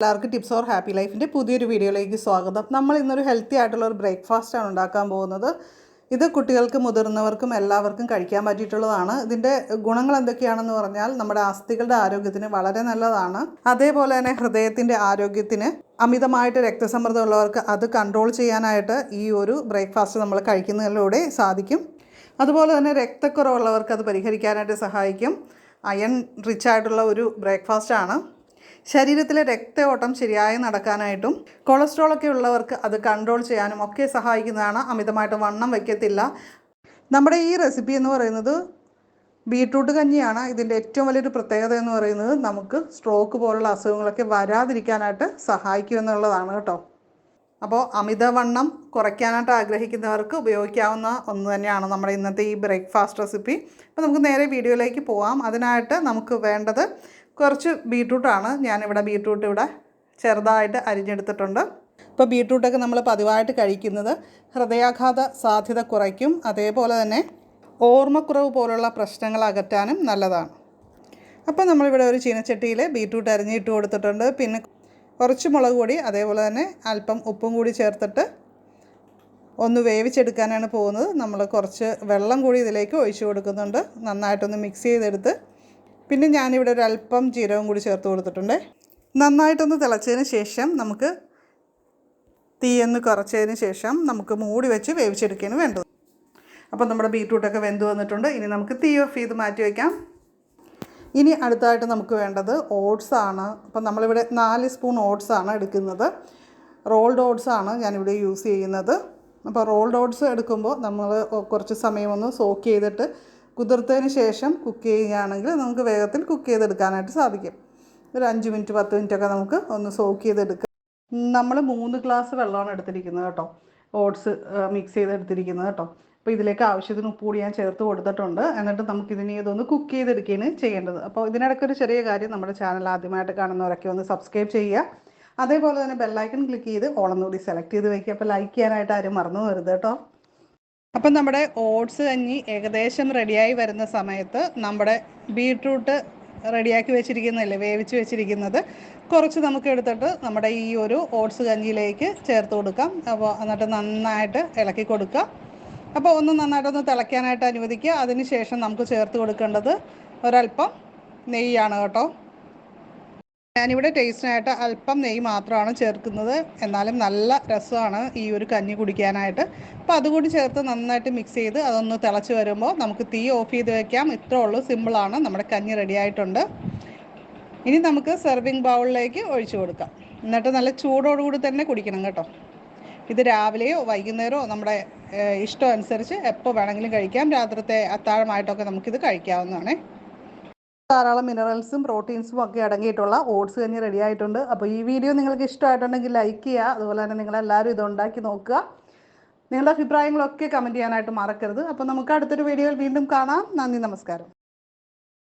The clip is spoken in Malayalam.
എല്ലാവർക്കും ടിപ്സ് ഓർ ഹാപ്പി ലൈഫിന്റെ പുതിയൊരു വീഡിയോയിലേക്ക് സ്വാഗതം. നമ്മൾ ഇന്നൊരു ഹെൽത്തി ആയിട്ടുള്ള ഒരു ബ്രേക്ക്ഫാസ്റ്റാണ് ഉണ്ടാക്കാൻ പോകുന്നത്. ഇത് കുട്ടികൾക്കും മുതിർന്നവർക്കും എല്ലാവർക്കും കഴിക്കാൻ പറ്റിയിട്ടുള്ളതാണ്. ഇതിന്റെ ഗുണങ്ങൾ എന്തൊക്കെയാണെന്ന് പറഞ്ഞാൽ നമ്മുടെ അസ്ഥികളുടെ ആരോഗ്യത്തിന് വളരെ നല്ലതാണ്. അതേപോലെ തന്നെ ഹൃദയത്തിന്റെ ആരോഗ്യത്തിന് അമിതമായിട്ട് രക്തസമ്മർദ്ദം ഉള്ളവർക്ക് അത് കൺട്രോൾ ചെയ്യാനായിട്ട് ഈ ഒരു ബ്രേക്ക്ഫാസ്റ്റ് നമ്മൾ കഴിക്കുന്നതിലൂടെ സാധിക്കും. അതുപോലെ തന്നെ രക്തക്കുറവുള്ളവർക്ക് അത് പരിഹരിക്കാനായിട്ട് സഹായിക്കും. അയൺ റിച്ച് ആയിട്ടുള്ള ഒരു ബ്രേക്ക്ഫാസ്റ്റാണ് ശരീരത്തിലെ രക്തയോട്ടം ശരിയായി നടക്കാനായിട്ടും കൊളസ്ട്രോൾ ഒക്കെ ഉള്ളവർക്ക് അത് കൺട്രോൾ ചെയ്യാനും ഒക്കെ സഹായിക്കുന്നതാണ് അമിതമായിട്ട് വണ്ണം വയ്ക്കത്തില്ല നമ്മുടെ ഈ റെസിപ്പി എന്ന് പറയുന്നത് ബീട്രൂട്ട് കഞ്ഞിയാണ്. ഇതിന്റെ ഏറ്റവും വലിയൊരു പ്രത്യേകത എന്ന് പറയുന്നത് നമുക്ക് സ്ട്രോക്ക് പോലുള്ള അസുഖങ്ങളൊക്കെ വരാതിരിക്കാനായിട്ട് സഹായിക്കും എന്നുള്ളതാണ് കേട്ടോ. അപ്പോൾ അമിതവണ്ണം കുറയ്ക്കാനായിട്ട് ആഗ്രഹിക്കുന്നവർക്ക് ഉപയോഗിക്കാവുന്ന ഒന്ന് തന്നെയാണ് നമ്മുടെ ഇന്നത്തെ ഈ ബ്രേക്ക്ഫാസ്റ്റ് റെസിപ്പി അപ്പോൾ നമുക്ക് നേരെ വീഡിയോയിലേക്ക് പോവാം. അതിനായിട്ട് നമുക്ക് വേണ്ടത് കുറച്ച് ബീട്രൂട്ടാണ്. ഞാനിവിടെ ബീട്രൂട്ട് ഇവിടെ ചെറുതായിട്ട് അരിഞ്ഞെടുത്തിട്ടുണ്ട്. ഇപ്പോൾ ബീട്രൂട്ടൊക്കെ നമ്മൾ പതിവായിട്ട് കഴിക്കുന്നത് ഹൃദയാഘാത സാധ്യത കുറയ്ക്കും. അതേപോലെ തന്നെ ഓർമ്മക്കുറവ് പോലുള്ള പ്രശ്നങ്ങൾ അകറ്റാനും നല്ലതാണ്. അപ്പോൾ നമ്മളിവിടെ ഒരു ചീനച്ചട്ടിയിൽ ബീട്രൂട്ട് അരിഞ്ഞിട്ട് കൊടുത്തിട്ടുണ്ട്. പിന്നെ കുറച്ച് മുളക് പൊടി അതേപോലെ തന്നെ അല്പം ഉപ്പും കൂടി ചേർത്തിട്ട് ഒന്ന് വേവിച്ചെടുക്കാനാണ് പോകുന്നത്. നമ്മൾ കുറച്ച് വെള്ളം കൂടി ഇതിലേക്ക് ഒഴിച്ചു കൊടുക്കുന്നുണ്ട്. നന്നായിട്ടൊന്ന് മിക്സ് ചെയ്തെടുത്ത് പിന്നെ ഞാനിവിടെ ഒരു അല്പം ജീരകം കൂടി ചേർത്ത് കൊടുത്തിട്ടുണ്ട്. നന്നായിട്ടൊന്ന് തിളച്ചതിന് ശേഷം നമുക്ക് തീയൊന്ന് കുറച്ചതിന് ശേഷം നമുക്ക് മൂടി വെച്ച് വേവിച്ചെടുക്കുകയാണ് വേണ്ടത്. അപ്പോൾ നമ്മുടെ ബീട്രൂട്ടൊക്കെ വെന്ത് വന്നിട്ടുണ്ട്. ഇനി നമുക്ക് തീ ഓഫ് ചെയ്ത് മാറ്റി വയ്ക്കാം ഇനി അടുത്തായിട്ട് നമുക്ക് വേണ്ടത് ഓട്സ് ആണ്. അപ്പം നമ്മളിവിടെ നാല് സ്പൂൺ ഓട്സ് ആണ് എടുക്കുന്നത്. റോൾഡ് ഓട്സ് ആണ് ഞാനിവിടെ യൂസ് ചെയ്യുന്നത്. അപ്പോൾ റോൾഡ് ഓട്സ് എടുക്കുമ്പോൾ നമ്മൾ കുറച്ച് സമയം ഒന്ന് സോക്ക് ചെയ്തിട്ട് കുതിർത്തതിന് ശേഷം കുക്ക് ചെയ്യുകയാണെങ്കിൽ നമുക്ക് വേഗത്തിൽ കുക്ക് ചെയ്തെടുക്കാനായിട്ട് സാധിക്കും. ഒരു അഞ്ച് മിനിറ്റ് പത്ത് മിനിറ്റൊക്കെ നമുക്ക് ഒന്ന് സോക്ക് ചെയ്തെടുക്കാം. നമ്മൾ മൂന്ന് ഗ്ലാസ് വെള്ളമാണ് എടുത്തിരിക്കുന്നത് കേട്ടോ. ഓട്സ് മിക്സ് ചെയ്തെടുത്തിരിക്കുന്നത് കേട്ടോ. അപ്പോൾ ഇതിലേക്ക് ആവശ്യത്തിന് ഉപ്പ് കൂടി ഞാൻ ചേർത്ത് കൊടുത്തിട്ടുണ്ട്. എന്നിട്ട് നമുക്ക് ഇതിനെ ഇതൊന്ന് കുക്ക് ചെയ്തെടുക്കുകയാണ് ചെയ്യേണ്ടത്. അപ്പോൾ ഇതിനിടയ്ക്ക് ഒരു ചെറിയ കാര്യം നമ്മുടെ ചാനൽ ആദ്യമായിട്ട് കാണുന്നവരൊക്കെ ഒന്ന് സബ്സ്ക്രൈബ് ചെയ്യുക. അതേപോലെ തന്നെ ബെല്ലൈക്കൺ ക്ലിക്ക് ചെയ്ത് ഓളന്നുകൂടി സെലക്ട് ചെയ്ത് വയ്ക്കുക അപ്പോൾ ലൈക്ക് ചെയ്യാനായിട്ട് ആരും മറന്നു വരുത് കേട്ടോ. അപ്പം നമ്മുടെ ഓട്സ് കഞ്ഞി ഏകദേശം റെഡിയായി വരുന്ന സമയത്ത് നമ്മുടെ ബീട്രൂട്ട് റെഡിയാക്കി വെച്ചിരിക്കുന്നതല്ലേ വേവിച്ച് വെച്ചിരിക്കുന്നത്. കുറച്ച് നമുക്ക് എടുത്തിട്ട് നമ്മുടെ ഈ ഒരു ഓട്സ് കഞ്ഞിയിലേക്ക് ചേർത്ത് കൊടുക്കാം. അപ്പോൾ എന്നിട്ട് നന്നായിട്ട് ഇളക്കി കൊടുക്കുക. അപ്പോൾ ഒന്ന് നന്നായിട്ടൊന്ന് തിളയ്ക്കാനായിട്ട് അനുവദിക്കുക. അതിന് ശേഷം നമുക്ക് ചേർത്ത് കൊടുക്കേണ്ടത് ഒരല്പം നെയ്യാണ് കേട്ടോ. ഞാനിവിടെ ടേസ്റ്റിനായിട്ട് അല്പം നെയ്യ് മാത്രമാണ് ചേർക്കുന്നത്. എന്നാലും നല്ല രസമാണ് ഈ ഒരു കഞ്ഞി കുടിക്കാനായിട്ട്. അപ്പോൾ അതുകൂടി ചേർത്ത് നന്നായിട്ട് മിക്സ് ചെയ്ത് അതൊന്ന് തിളച്ച് വരുമ്പോൾ നമുക്ക് തീ ഓഫ് ചെയ്ത് വെക്കാം. ഇത്രേ ഉള്ളൂ സിമ്പിളാണ് നമ്മുടെ കഞ്ഞി റെഡി ആയിട്ടുണ്ട്. ഇനി നമുക്ക് സെർവിങ് ബൗളിലേക്ക് ഒഴിച്ചു കൊടുക്കാം. എന്നിട്ട് നല്ല ചൂടോടുകൂടി തന്നെ കുടിക്കണം കേട്ടോ. ഇത് രാവിലെയോ വൈകുന്നേരമോ നമ്മുടെ ഇഷ്ടം അനുസരിച്ച് എപ്പോൾ വേണമെങ്കിലും കഴിക്കാം. രാത്രിത്തെ അത്താഴമായിട്ടൊക്കെ നമുക്കിത് കഴിക്കാവുന്നതാണ്. ധാരാളം മിനറൽസും പ്രോട്ടീൻസും ഒക്കെ അടങ്ങിയിട്ടുള്ള ഓട്സ് കഞ്ഞി റെഡി ആയിട്ടുണ്ട്. അപ്പോൾ ഈ വീഡിയോ നിങ്ങൾക്ക് ഇഷ്ടമായിട്ടുണ്ടെങ്കിൽ ലൈക്ക് ചെയ്യുക. അതുപോലെ തന്നെ നിങ്ങളെല്ലാവരും ഇത് ഉണ്ടാക്കി നോക്കുക. നിങ്ങളുടെ അഭിപ്രായങ്ങളൊക്കെ കമന്റ് ചെയ്യാനായിട്ട് മറക്കരുത്. അപ്പോൾ നമുക്ക് അടുത്തൊരു വീഡിയോയിൽ വീണ്ടും കാണാം. നന്ദി നമസ്കാരം.